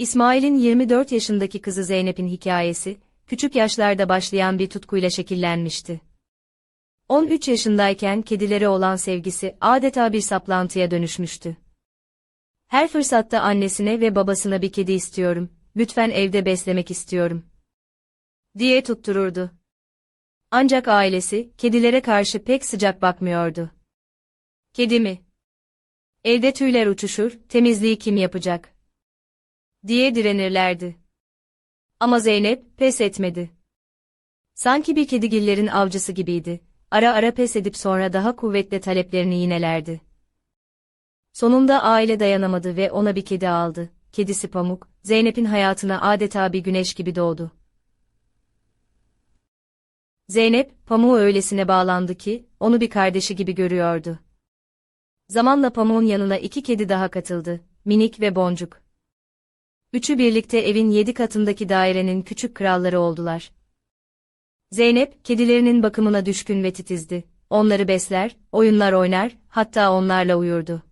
İsmail'in 24 yaşındaki kızı Zeynep'in hikayesi, küçük yaşlarda başlayan bir tutkuyla şekillenmişti. 13 yaşındayken kedilere olan sevgisi adeta bir saplantıya dönüşmüştü. Her fırsatta annesine ve babasına bir kedi istiyorum, lütfen evde beslemek istiyorum. diye tuttururdu. Ancak ailesi, kedilere karşı pek sıcak bakmıyordu. Kedi mi? Evde tüyler uçuşur, temizliği kim yapacak? Diye direnirlerdi. Ama Zeynep, pes etmedi. Sanki bir kedigillerin avcısı gibiydi, ara ara pes edip sonra daha kuvvetli taleplerini yinelerdi. Sonunda aile dayanamadı ve ona bir kedi aldı. Kedisi Pamuk, Zeynep'in hayatına adeta bir güneş gibi doğdu. Zeynep, Pamuk'a öylesine bağlandı ki, onu bir kardeşi gibi görüyordu. Zamanla Pamuk'un yanına iki kedi daha katıldı, Minik ve Boncuk. Üçü birlikte evin yedi katındaki dairenin küçük kralları oldular. Zeynep, kedilerinin bakımına düşkün ve titizdi. Onları besler, oyunlar oynar, hatta onlarla uyurdu.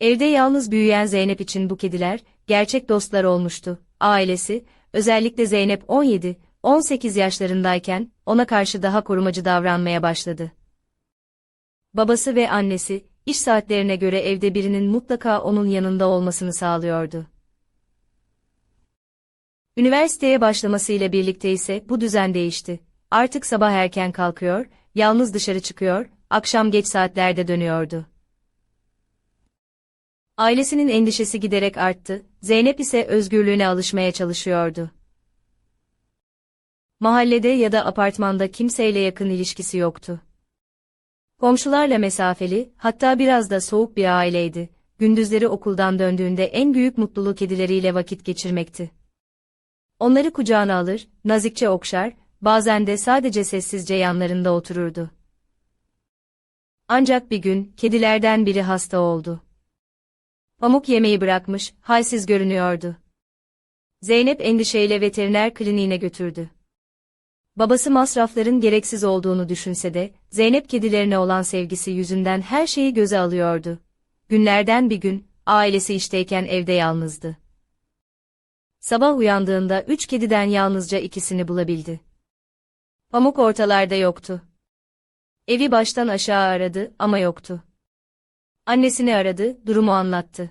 Evde yalnız büyüyen Zeynep için bu kediler, gerçek dostlar olmuştu. Ailesi, özellikle Zeynep 17, 18 yaşlarındayken, ona karşı daha korumacı davranmaya başladı. Babası ve annesi, iş saatlerine göre evde birinin mutlaka onun yanında olmasını sağlıyordu. Üniversiteye başlamasıyla birlikte ise bu düzen değişti. Artık sabah erken kalkıyor, yalnız dışarı çıkıyor, akşam geç saatlerde dönüyordu. Ailesinin endişesi giderek arttı, Zeynep ise özgürlüğüne alışmaya çalışıyordu. Mahallede ya da apartmanda kimseyle yakın ilişkisi yoktu. Komşularla mesafeli, hatta biraz da soğuk bir aileydi. Gündüzleri okuldan döndüğünde en büyük mutluluğu kedileriyle vakit geçirmekti. Onları kucağına alır, nazikçe okşar, bazen de sadece sessizce yanlarında otururdu. Ancak bir gün, kedilerden biri hasta oldu. Pamuk yemeği bırakmış, halsiz görünüyordu. Zeynep endişeyle veteriner kliniğine götürdü. Babası masrafların gereksiz olduğunu düşünse de, Zeynep kedilerine olan sevgisi yüzünden her şeyi göze alıyordu. Günlerden bir gün, ailesi işteyken evde yalnızdı. Sabah uyandığında üç kediden yalnızca ikisini bulabildi. Pamuk ortalarda yoktu. Evi baştan aşağı aradı ama yoktu. Annesini aradı, durumu anlattı.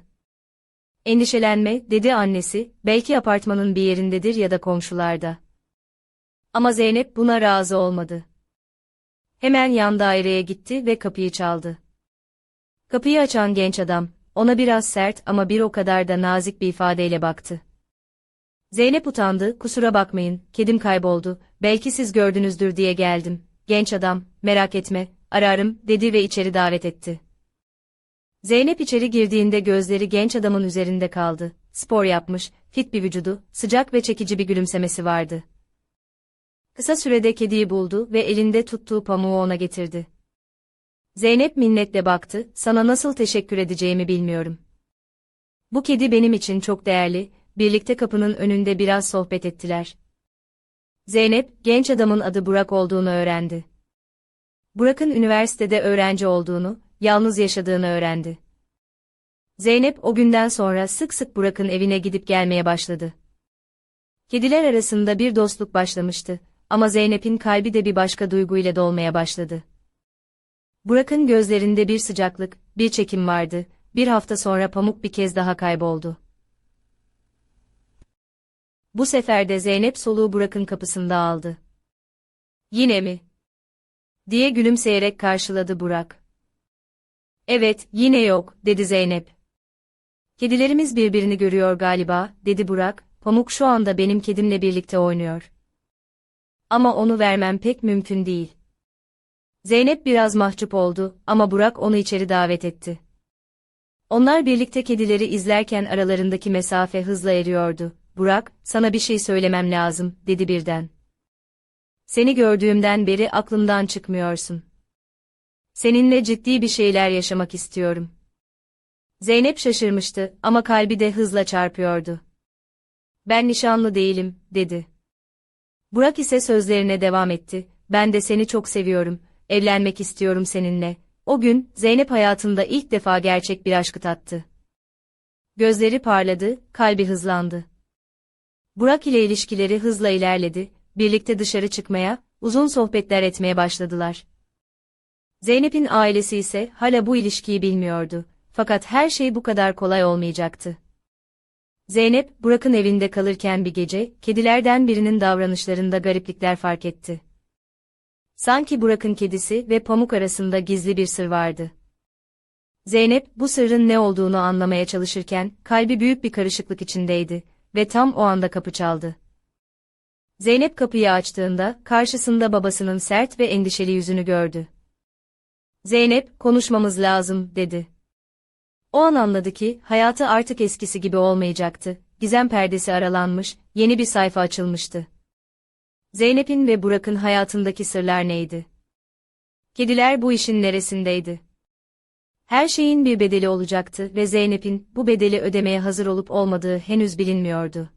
Endişelenme, dedi annesi, belki apartmanın bir yerindedir ya da komşularda. Ama Zeynep buna razı olmadı. Hemen yan daireye gitti ve kapıyı çaldı. Kapıyı açan genç adam, ona biraz sert ama bir o kadar da nazik bir ifadeyle baktı. Zeynep utandı, kusura bakmayın, kedim kayboldu, belki siz gördünüzdür diye geldim. Genç adam, merak etme, ararım, dedi ve içeri davet etti. Zeynep içeri girdiğinde gözleri genç adamın üzerinde kaldı. Spor yapmış, fit bir vücudu, sıcak ve çekici bir gülümsemesi vardı. Kısa sürede kediyi buldu ve elinde tuttuğu pamuğu ona getirdi. Zeynep minnetle baktı, sana nasıl teşekkür edeceğimi bilmiyorum. Bu kedi benim için çok değerli, birlikte kapının önünde biraz sohbet ettiler. Zeynep, genç adamın adı Burak olduğunu öğrendi. Burak'ın üniversitede öğrenci olduğunu, yalnız yaşadığını öğrendi. Zeynep o günden sonra sık sık Burak'ın evine gidip gelmeye başladı. Kediler arasında bir dostluk başlamıştı ama Zeynep'in kalbi de bir başka duyguyla dolmaya başladı. Burak'ın gözlerinde bir sıcaklık, bir çekim vardı, bir hafta sonra Pamuk bir kez daha kayboldu. Bu sefer de Zeynep soluğu Burak'ın kapısında aldı. Yine mi? diye gülümseyerek karşıladı Burak. Evet, yine yok, dedi Zeynep. Kedilerimiz birbirini görüyor galiba, dedi Burak, Pamuk şu anda benim kedimle birlikte oynuyor. Ama onu vermem pek mümkün değil. Zeynep biraz mahcup oldu ama Burak onu içeri davet etti. Onlar birlikte kedileri izlerken aralarındaki mesafe hızla eriyordu. Burak, sana bir şey söylemem lazım, dedi birden. Seni gördüğümden beri aklımdan çıkmıyorsun. Seninle ciddi bir şeyler yaşamak istiyorum. Zeynep şaşırmıştı ama kalbi de hızla çarpıyordu. Ben nişanlı değilim, dedi. Burak ise sözlerine devam etti. Ben de seni çok seviyorum, evlenmek istiyorum seninle. O gün, Zeynep hayatında ilk defa gerçek bir aşkı tattı. Gözleri parladı, kalbi hızlandı. Burak ile ilişkileri hızla ilerledi, birlikte dışarı çıkmaya, uzun sohbetler etmeye başladılar. Zeynep'in ailesi ise hala bu ilişkiyi bilmiyordu. Fakat her şey bu kadar kolay olmayacaktı. Zeynep, Burak'ın evinde kalırken bir gece, kedilerden birinin davranışlarında gariplikler fark etti. Sanki Burak'ın kedisi ve Pamuk arasında gizli bir sır vardı. Zeynep, bu sırrın ne olduğunu anlamaya çalışırken, kalbi büyük bir karışıklık içindeydi ve tam o anda kapı çaldı. Zeynep kapıyı açtığında, karşısında babasının sert ve endişeli yüzünü gördü. Zeynep, konuşmamız lazım, dedi. O an anladı ki, hayatı artık eskisi gibi olmayacaktı, gizem perdesi aralanmış, yeni bir sayfa açılmıştı. Zeynep'in ve Burak'ın hayatındaki sırlar neydi? Kediler bu işin neresindeydi? Her şeyin bir bedeli olacaktı ve Zeynep'in bu bedeli ödemeye hazır olup olmadığı henüz bilinmiyordu.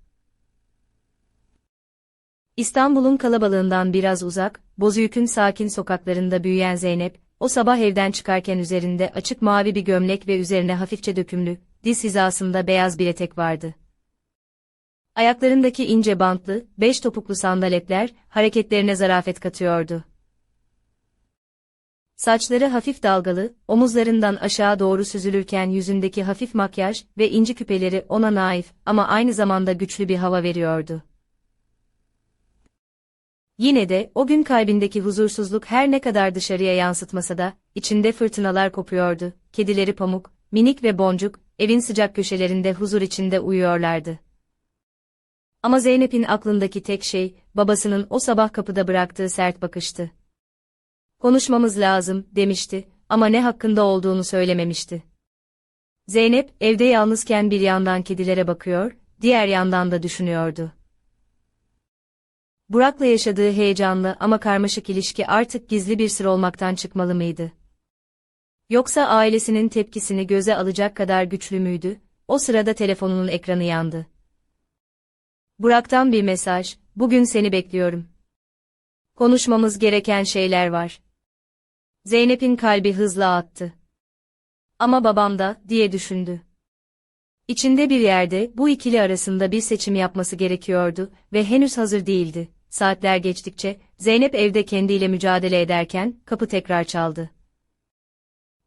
İstanbul'un kalabalığından biraz uzak, Bozüyük'ün sakin sokaklarında büyüyen Zeynep, o sabah evden çıkarken üzerinde açık mavi bir gömlek ve üzerine hafifçe dökümlü, diz hizasında beyaz bir etek vardı. Ayaklarındaki ince bantlı, beş topuklu sandaletler, hareketlerine zarafet katıyordu. Saçları hafif dalgalı, omuzlarından aşağı doğru süzülürken yüzündeki hafif makyaj ve inci küpeleri ona naif ama aynı zamanda güçlü bir hava veriyordu. Yine de o gün kalbindeki huzursuzluk her ne kadar dışarıya yansıtmasa da, içinde fırtınalar kopuyordu. Kedileri pamuk, minik ve boncuk, evin sıcak köşelerinde huzur içinde uyuyorlardı. Ama Zeynep'in aklındaki tek şey, babasının o sabah kapıda bıraktığı sert bakıştı. Konuşmamız lazım, demişti, ama ne hakkında olduğunu söylememişti. Zeynep, evde yalnızken bir yandan kedilere bakıyor, diğer yandan da düşünüyordu. Burak'la yaşadığı heyecanlı ama karmaşık ilişki artık gizli bir sır olmaktan çıkmalı mıydı? Yoksa ailesinin tepkisini göze alacak kadar güçlü müydü? O sırada telefonunun ekranı yandı. Burak'tan bir mesaj, bugün seni bekliyorum. Konuşmamız gereken şeyler var. Zeynep'in kalbi hızla attı. Ama babam da, diye düşündü. İçinde bir yerde bu ikili arasında bir seçim yapması gerekiyordu ve henüz hazır değildi. Saatler geçtikçe, Zeynep evde kendiyle mücadele ederken, kapı tekrar çaldı.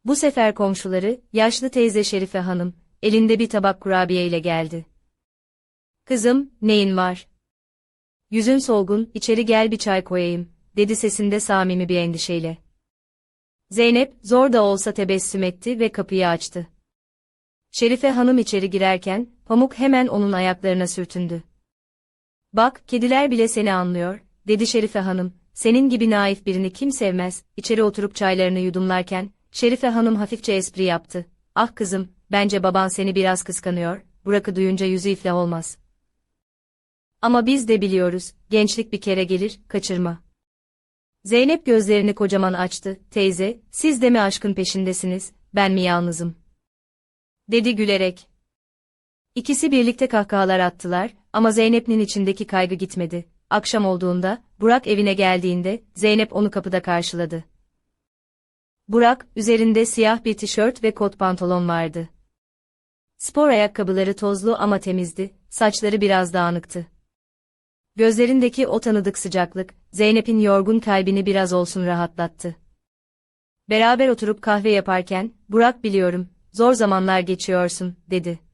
Bu sefer komşuları, yaşlı teyze Şerife Hanım, elinde bir tabak kurabiye ile geldi. Kızım, neyin var? Yüzün solgun, içeri gel bir çay koyayım, dedi sesinde samimi bir endişeyle. Zeynep, zor da olsa tebessüm etti ve kapıyı açtı. Şerife Hanım içeri girerken, Pamuk hemen onun ayaklarına sürtündü. Bak, kediler bile seni anlıyor, dedi Şerife Hanım. Senin gibi naif birini kim sevmez, içeri oturup çaylarını yudumlarken, Şerife Hanım hafifçe espri yaptı. Ah kızım, bence baban seni biraz kıskanıyor, Burak'ı duyunca yüzü iflah olmaz. Ama biz de biliyoruz, gençlik bir kere gelir, kaçırma. Zeynep gözlerini kocaman açtı, teyze, siz de mi aşkın peşindesiniz, ben mi yalnızım? Dedi gülerek. İkisi birlikte kahkahalar attılar, ama Zeynep'in içindeki kaygı gitmedi. Akşam olduğunda, Burak evine geldiğinde, Zeynep onu kapıda karşıladı. Burak, üzerinde siyah bir tişört ve kot pantolon vardı. Spor ayakkabıları tozlu ama temizdi, saçları biraz dağınıktı. Gözlerindeki o tanıdık sıcaklık, Zeynep'in yorgun kalbini biraz olsun rahatlattı. Beraber oturup kahve yaparken, Burak biliyorum, zor zamanlar geçiyorsun, dedi.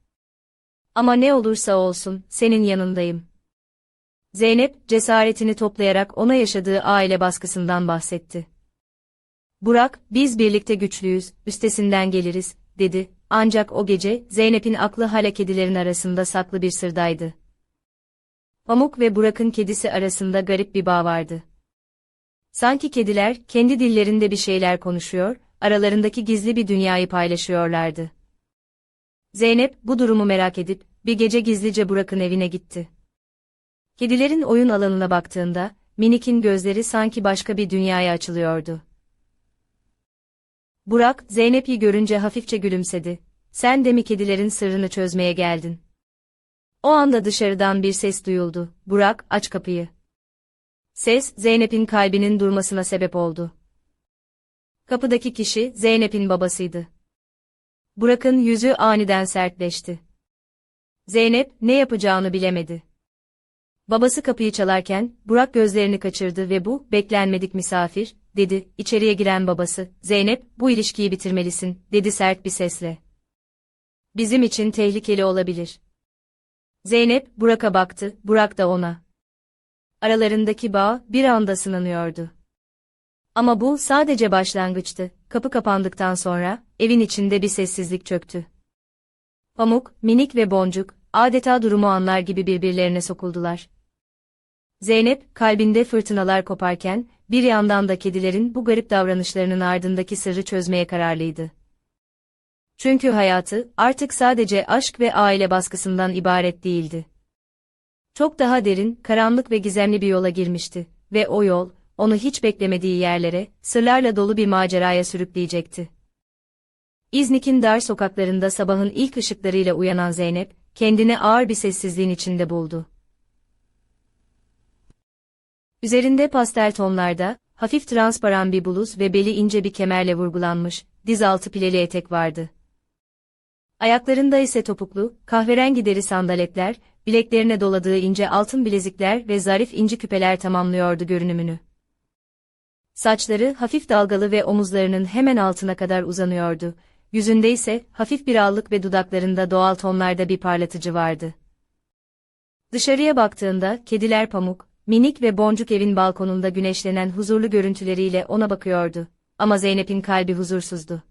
Ama ne olursa olsun, senin yanındayım. Zeynep, cesaretini toplayarak ona yaşadığı aile baskısından bahsetti. Burak, biz birlikte güçlüyüz, üstesinden geliriz, dedi, ancak o gece, Zeynep'in aklı hala kedilerin arasında saklı bir sırdaydı. Pamuk ve Burak'ın kedisi arasında garip bir bağ vardı. Sanki kediler, kendi dillerinde bir şeyler konuşuyor, aralarındaki gizli bir dünyayı paylaşıyorlardı. Zeynep, bu durumu merak edip, bir gece gizlice Burak'ın evine gitti. Kedilerin oyun alanına baktığında, Minik'in gözleri sanki başka bir dünyaya açılıyordu. Burak, Zeynep'i görünce hafifçe gülümsedi. Sen de mi kedilerin sırrını çözmeye geldin? O anda dışarıdan bir ses duyuldu. Burak, aç kapıyı. Ses, Zeynep'in kalbinin durmasına sebep oldu. Kapıdaki kişi, Zeynep'in babasıydı. Burak'ın yüzü aniden sertleşti. Zeynep ne yapacağını bilemedi. Babası kapıyı çalarken Burak gözlerini kaçırdı ve bu beklenmedik misafir dedi. İçeriye giren babası Zeynep bu ilişkiyi bitirmelisin dedi sert bir sesle. Bizim için tehlikeli olabilir. Zeynep Burak'a baktı, Burak da ona. Aralarındaki bağ bir anda sınanıyordu. Ama bu sadece başlangıçtı. Kapı kapandıktan sonra evin içinde bir sessizlik çöktü. Pamuk, Minik ve Boncuk adeta durumu anlar gibi birbirlerine sokuldular. Zeynep kalbinde fırtınalar koparken bir yandan da kedilerin bu garip davranışlarının ardındaki sırrı çözmeye kararlıydı. Çünkü hayatı artık sadece aşk ve aile baskısından ibaret değildi. Çok daha derin, karanlık ve gizemli bir yola girmişti ve o yol onu hiç beklemediği yerlere, sırlarla dolu bir maceraya sürükleyecekti. İznik'in dar sokaklarında sabahın ilk ışıklarıyla uyanan Zeynep, kendini ağır bir sessizliğin içinde buldu. Üzerinde pastel tonlarda, hafif transparan bir bluz ve beli ince bir kemerle vurgulanmış, diz altı pileli etek vardı. Ayaklarında ise topuklu, kahverengi deri sandaletler, bileklerine doladığı ince altın bilezikler ve zarif inci küpeler tamamlıyordu görünümünü. Saçları hafif dalgalı ve omuzlarının hemen altına kadar uzanıyordu. Yüzünde ise hafif bir allık ve dudaklarında doğal tonlarda bir parlatıcı vardı. Dışarıya baktığında kediler pamuk, minik ve boncuk evin balkonunda güneşlenen huzurlu görüntüleriyle ona bakıyordu. Ama Zeynep'in kalbi huzursuzdu.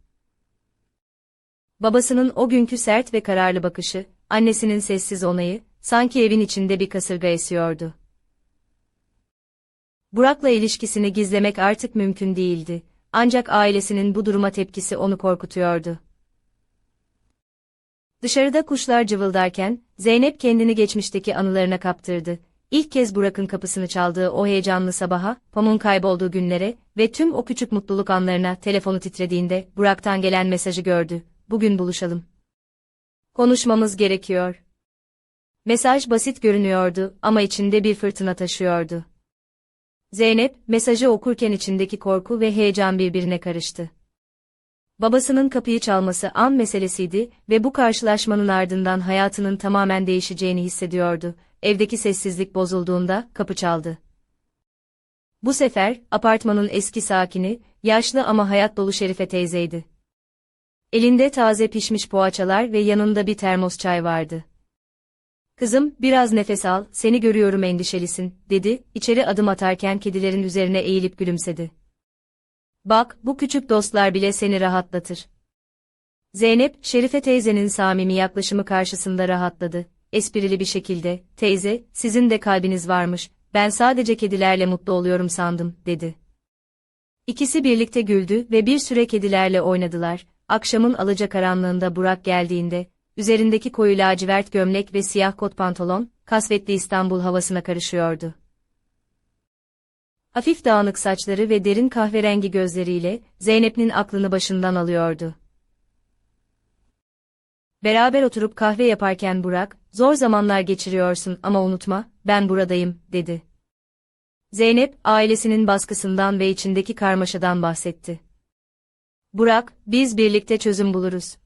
Babasının o günkü sert ve kararlı bakışı, annesinin sessiz onayı, sanki evin içinde bir kasırga esiyordu. Burak'la ilişkisini gizlemek artık mümkün değildi. Ancak ailesinin bu duruma tepkisi onu korkutuyordu. Dışarıda kuşlar cıvıldarken, Zeynep kendini geçmişteki anılarına kaptırdı. İlk kez Burak'ın kapısını çaldığı o heyecanlı sabaha, Pamuk'un kaybolduğu günlere ve tüm o küçük mutluluk anlarına telefonu titrediğinde Burak'tan gelen mesajı gördü. Bugün buluşalım. Konuşmamız gerekiyor. Mesaj basit görünüyordu ama içinde bir fırtına taşıyordu. Zeynep, mesajı okurken içindeki korku ve heyecan birbirine karıştı. Babasının kapıyı çalması an meselesiydi ve bu karşılaşmanın ardından hayatının tamamen değişeceğini hissediyordu. Evdeki sessizlik bozulduğunda kapı çaldı. Bu sefer apartmanın eski sakini, yaşlı ama hayat dolu Şerife teyzeydi. Elinde taze pişmiş poğaçalar ve yanında bir termos çay vardı. Kızım, biraz nefes al, seni görüyorum endişelisin, dedi, içeri adım atarken kedilerin üzerine eğilip gülümsedi. Bak, bu küçük dostlar bile seni rahatlatır. Zeynep, Şerife teyzenin samimi yaklaşımı karşısında rahatladı. Esprili bir şekilde, teyze, sizin de kalbiniz varmış, ben sadece kedilerle mutlu oluyorum sandım, dedi. İkisi birlikte güldü ve bir süre kedilerle oynadılar. Akşamın alacakaranlığında Burak geldiğinde, üzerindeki koyu lacivert gömlek ve siyah kot pantolon, kasvetli İstanbul havasına karışıyordu. Hafif dağınık saçları ve derin kahverengi gözleriyle, Zeynep'in aklını başından alıyordu. Beraber oturup kahve yaparken Burak, zor zamanlar geçiriyorsun ama unutma, ben buradayım, dedi. Zeynep, ailesinin baskısından ve içindeki karmaşadan bahsetti. Burak, biz birlikte çözüm buluruz.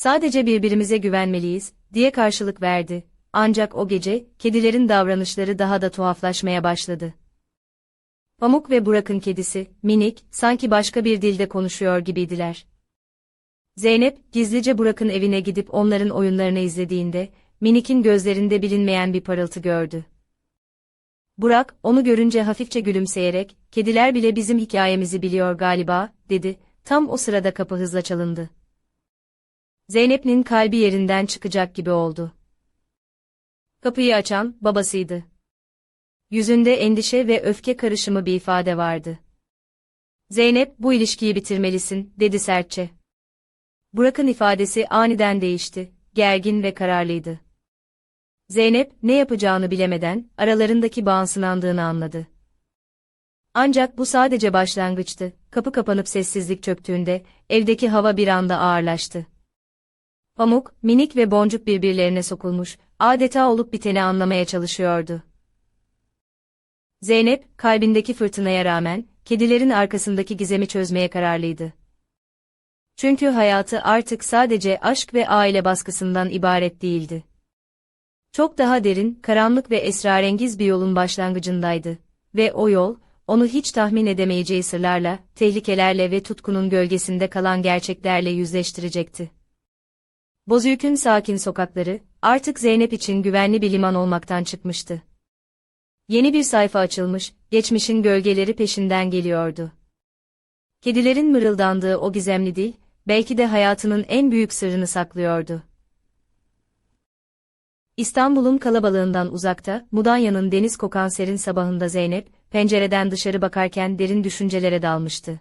Sadece birbirimize güvenmeliyiz, diye karşılık verdi. Ancak o gece, kedilerin davranışları daha da tuhaflaşmaya başladı. Pamuk ve Burak'ın kedisi, minik, sanki başka bir dilde konuşuyor gibiydiler. Zeynep, gizlice Burak'ın evine gidip onların oyunlarını izlediğinde, Minik'in gözlerinde bilinmeyen bir parıltı gördü. Burak, onu görünce hafifçe gülümseyerek, kediler bile bizim hikayemizi biliyor galiba, dedi, tam o sırada kapı hızla çalındı. Zeynep'in kalbi yerinden çıkacak gibi oldu. Kapıyı açan, babasıydı. Yüzünde endişe ve öfke karışımı bir ifade vardı. Zeynep, bu ilişkiyi bitirmelisin, dedi sertçe. Burak'ın ifadesi aniden değişti, gergin ve kararlıydı. Zeynep, ne yapacağını bilemeden, aralarındaki bağın sınandığını anladı. Ancak bu sadece başlangıçtı, kapı kapanıp sessizlik çöktüğünde, evdeki hava bir anda ağırlaştı. Pamuk, minik ve boncuk birbirlerine sokulmuş, adeta olup biteni anlamaya çalışıyordu. Zeynep, kalbindeki fırtınaya rağmen, kedilerin arkasındaki gizemi çözmeye kararlıydı. Çünkü hayatı artık sadece aşk ve aile baskısından ibaret değildi. Çok daha derin, karanlık ve esrarengiz bir yolun başlangıcındaydı. Ve o yol, onu hiç tahmin edemeyeceği sırlarla, tehlikelerle ve tutkunun gölgesinde kalan gerçeklerle yüzleştirecekti. Bozüyük'ün sakin sokakları, artık Zeynep için güvenli bir liman olmaktan çıkmıştı. Yeni bir sayfa açılmış, geçmişin gölgeleri peşinden geliyordu. Kedilerin mırıldandığı o gizemli dil, belki de hayatının en büyük sırrını saklıyordu. İstanbul'un kalabalığından uzakta, Mudanya'nın deniz kokan serin sabahında Zeynep, pencereden dışarı bakarken derin düşüncelere dalmıştı.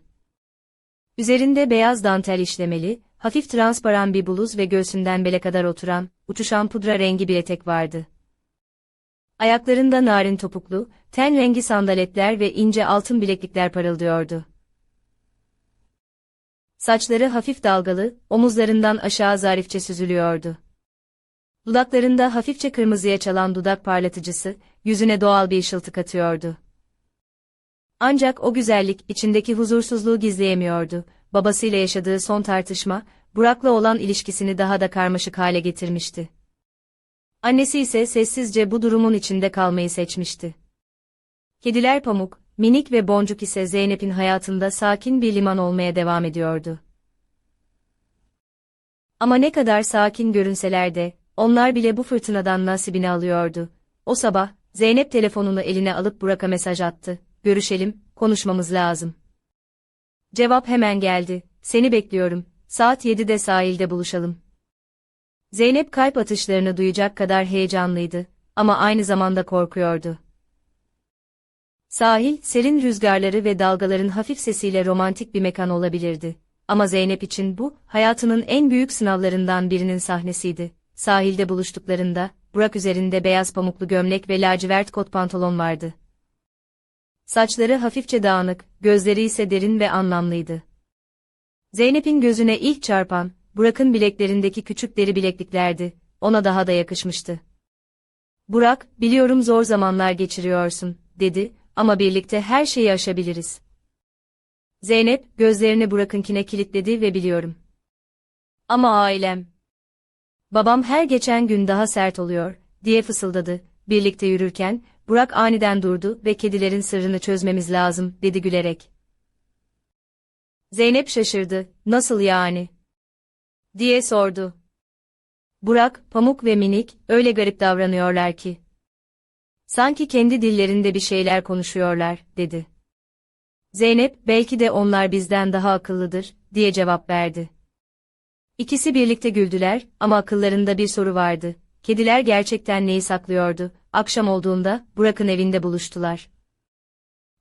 Üzerinde beyaz dantel işlemeli, hafif transparan bir bluz ve göğsünden bele kadar oturan, uçuşan pudra rengi bir etek vardı. Ayaklarında narin topuklu, ten rengi sandaletler ve ince altın bileklikler parıldıyordu. Saçları hafif dalgalı, omuzlarından aşağı zarifçe süzülüyordu. Dudaklarında hafifçe kırmızıya çalan dudak parlatıcısı, yüzüne doğal bir ışıltı katıyordu. Ancak o güzellik içindeki huzursuzluğu gizleyemiyordu. Babasıyla yaşadığı son tartışma, Burak'la olan ilişkisini daha da karmaşık hale getirmişti. Annesi ise sessizce bu durumun içinde kalmayı seçmişti. Kediler Pamuk, Minik ve Boncuk ise Zeynep'in hayatında sakin bir liman olmaya devam ediyordu. Ama ne kadar sakin görünseler de, onlar bile bu fırtınadan nasibini alıyordu. O sabah, Zeynep telefonunu eline alıp Burak'a mesaj attı. Görüşelim, konuşmamız lazım. Cevap hemen geldi. Seni bekliyorum. Saat 7'de sahilde buluşalım. Zeynep kalp atışlarını duyacak kadar heyecanlıydı ama aynı zamanda korkuyordu. Sahil, serin rüzgarları ve dalgaların hafif sesiyle romantik bir mekan olabilirdi. Ama Zeynep için bu, hayatının en büyük sınavlarından birinin sahnesiydi. Sahilde buluştuklarında, Burak üzerinde beyaz pamuklu gömlek ve lacivert kot pantolon vardı. Saçları hafifçe dağınık, gözleri ise derin ve anlamlıydı. Zeynep'in gözüne ilk çarpan, Burak'ın bileklerindeki küçük deri bilekliklerdi, ona daha da yakışmıştı. Burak, biliyorum zor zamanlar geçiriyorsun, dedi, ama birlikte her şeyi aşabiliriz. Zeynep, gözlerini Burak'ınkine kilitledi ve biliyorum. Ama ailem. Babam her geçen gün daha sert oluyor, diye fısıldadı. Birlikte yürürken, Burak aniden durdu ve kedilerin sırrını çözmemiz lazım, dedi gülerek. Zeynep şaşırdı, nasıl yani? diye sordu. Burak, Pamuk ve Minik, öyle garip davranıyorlar ki. Sanki kendi dillerinde bir şeyler konuşuyorlar, dedi. Zeynep, belki de onlar bizden daha akıllıdır, diye cevap verdi. İkisi birlikte güldüler ama akıllarında bir soru vardı. Kediler gerçekten neyi saklıyordu? Akşam olduğunda Burak'ın evinde buluştular.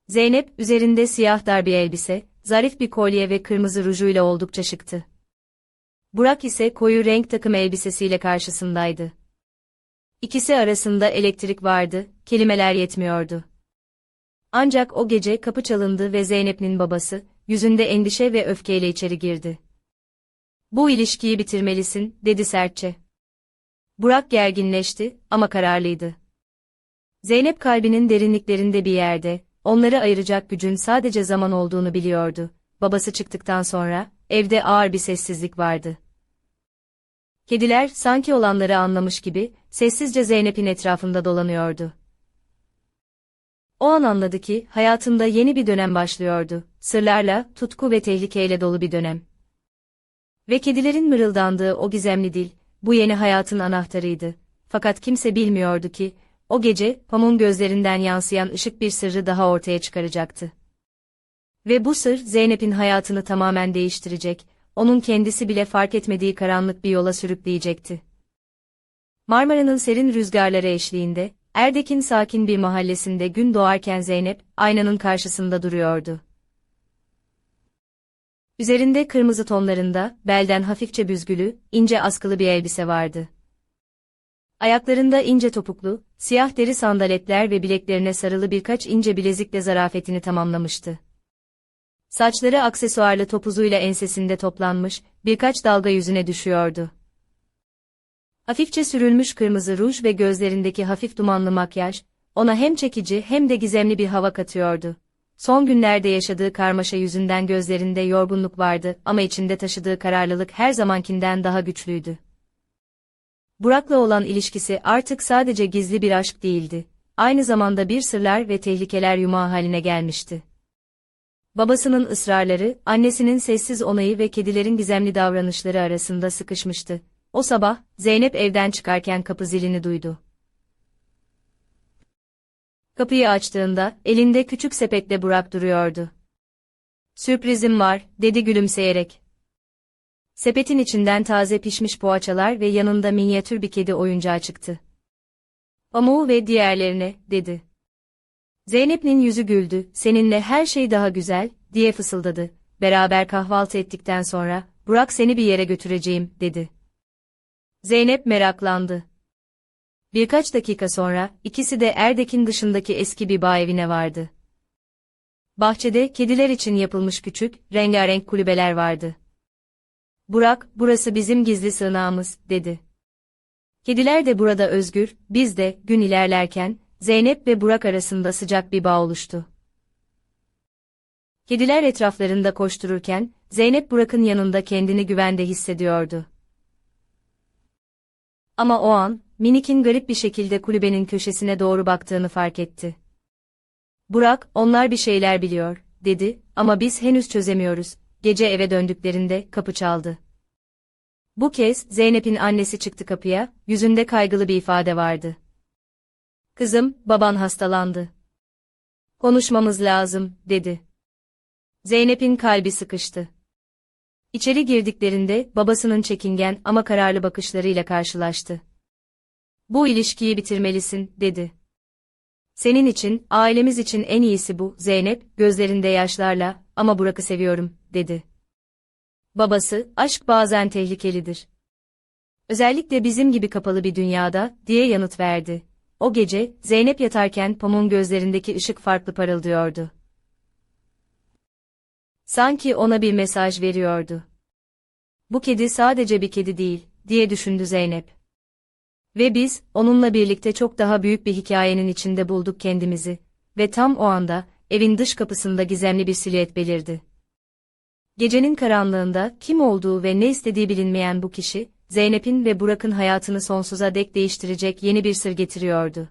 Zeynep üzerinde siyah dar bir elbise, zarif bir kolye ve kırmızı rujuyla oldukça şıktı. Burak ise koyu renk takım elbisesiyle karşısındaydı. İkisi arasında elektrik vardı, kelimeler yetmiyordu. Ancak o gece kapı çalındı ve Zeynep'in babası, yüzünde endişe ve öfkeyle içeri girdi. Bu ilişkiyi bitirmelisin, dedi sertçe. Burak gerginleşti ama kararlıydı. Zeynep kalbinin derinliklerinde bir yerde, onları ayıracak gücün sadece zaman olduğunu biliyordu. Babası çıktıktan sonra, evde ağır bir sessizlik vardı. Kediler, sanki olanları anlamış gibi, sessizce Zeynep'in etrafında dolanıyordu. O an anladı ki, hayatında yeni bir dönem başlıyordu. Sırlarla, tutku ve tehlikeyle dolu bir dönem. Ve kedilerin mırıldandığı o gizemli dil, bu yeni hayatın anahtarıydı. Fakat kimse bilmiyordu ki, o gece, Pamuk'un gözlerinden yansıyan ışık bir sırrı daha ortaya çıkaracaktı. Ve bu sır, Zeynep'in hayatını tamamen değiştirecek, onun kendisi bile fark etmediği karanlık bir yola sürükleyecekti. Marmara'nın serin rüzgarları eşliğinde, Erdek'in sakin bir mahallesinde gün doğarken Zeynep, aynanın karşısında duruyordu. Üzerinde kırmızı tonlarında, belden hafifçe büzgülü, ince askılı bir elbise vardı. Ayaklarında ince topuklu, siyah deri sandaletler ve bileklerine sarılı birkaç ince bilezikle zarafetini tamamlamıştı. Saçları aksesuarlı topuzuyla ensesinde toplanmış, birkaç dalga yüzüne düşüyordu. Hafifçe sürülmüş kırmızı ruj ve gözlerindeki hafif dumanlı makyaj, ona hem çekici hem de gizemli bir hava katıyordu. Son günlerde yaşadığı karmaşa yüzünden gözlerinde yorgunluk vardı ama içinde taşıdığı kararlılık her zamankinden daha güçlüydü. Burak'la olan ilişkisi artık sadece gizli bir aşk değildi. Aynı zamanda bir sırlar ve tehlikeler yumağı haline gelmişti. Babasının ısrarları, annesinin sessiz onayı ve kedilerin gizemli davranışları arasında sıkışmıştı. O sabah, Zeynep evden çıkarken kapı zilini duydu. Kapıyı açtığında, elinde küçük sepetle Burak duruyordu. Sürprizim var, dedi gülümseyerek. Sepetin içinden taze pişmiş poğaçalar ve yanında minyatür bir kedi oyuncağı çıktı. Pamuğu ve diğerlerine, dedi. Zeynep'in yüzü güldü, seninle her şey daha güzel, diye fısıldadı. Beraber kahvaltı ettikten sonra, Burak seni bir yere götüreceğim, dedi. Zeynep meraklandı. Birkaç dakika sonra, ikisi de Erdek'in dışındaki eski bir bağ evine vardı. Bahçede, kediler için yapılmış küçük, rengarenk kulübeler vardı. Burak, burası bizim gizli sığınağımız, dedi. Kediler de burada özgür, biz de, gün ilerlerken, Zeynep ve Burak arasında sıcak bir bağ oluştu. Kediler etraflarında koştururken, Zeynep Burak'ın yanında kendini güvende hissediyordu. Ama o an, Minik'in garip bir şekilde kulübenin köşesine doğru baktığını fark etti. Burak, onlar bir şeyler biliyor, dedi, ama biz henüz çözemiyoruz. Gece eve döndüklerinde kapı çaldı. Bu kez Zeynep'in annesi çıktı kapıya, yüzünde kaygılı bir ifade vardı. Kızım, baban hastalandı. Konuşmamız lazım, dedi. Zeynep'in kalbi sıkıştı. İçeri girdiklerinde babasının çekingen ama kararlı bakışlarıyla karşılaştı. Bu ilişkiyi bitirmelisin, dedi. Senin için, ailemiz için en iyisi bu, Zeynep, gözlerinde yaşlarla, ama Burak'ı seviyorum, dedi. Babası, aşk bazen tehlikelidir. Özellikle bizim gibi kapalı bir dünyada, diye yanıt verdi. O gece, Zeynep yatarken Pamuk'un gözlerindeki ışık farklı parıldıyordu. Sanki ona bir mesaj veriyordu. Bu kedi sadece bir kedi değil, diye düşündü Zeynep. Ve biz, onunla birlikte çok daha büyük bir hikayenin içinde bulduk kendimizi. Ve tam o anda, evin dış kapısında gizemli bir silüet belirdi. Gecenin karanlığında kim olduğu ve ne istediği bilinmeyen bu kişi, Zeynep'in ve Burak'ın hayatını sonsuza dek değiştirecek yeni bir sır getiriyordu.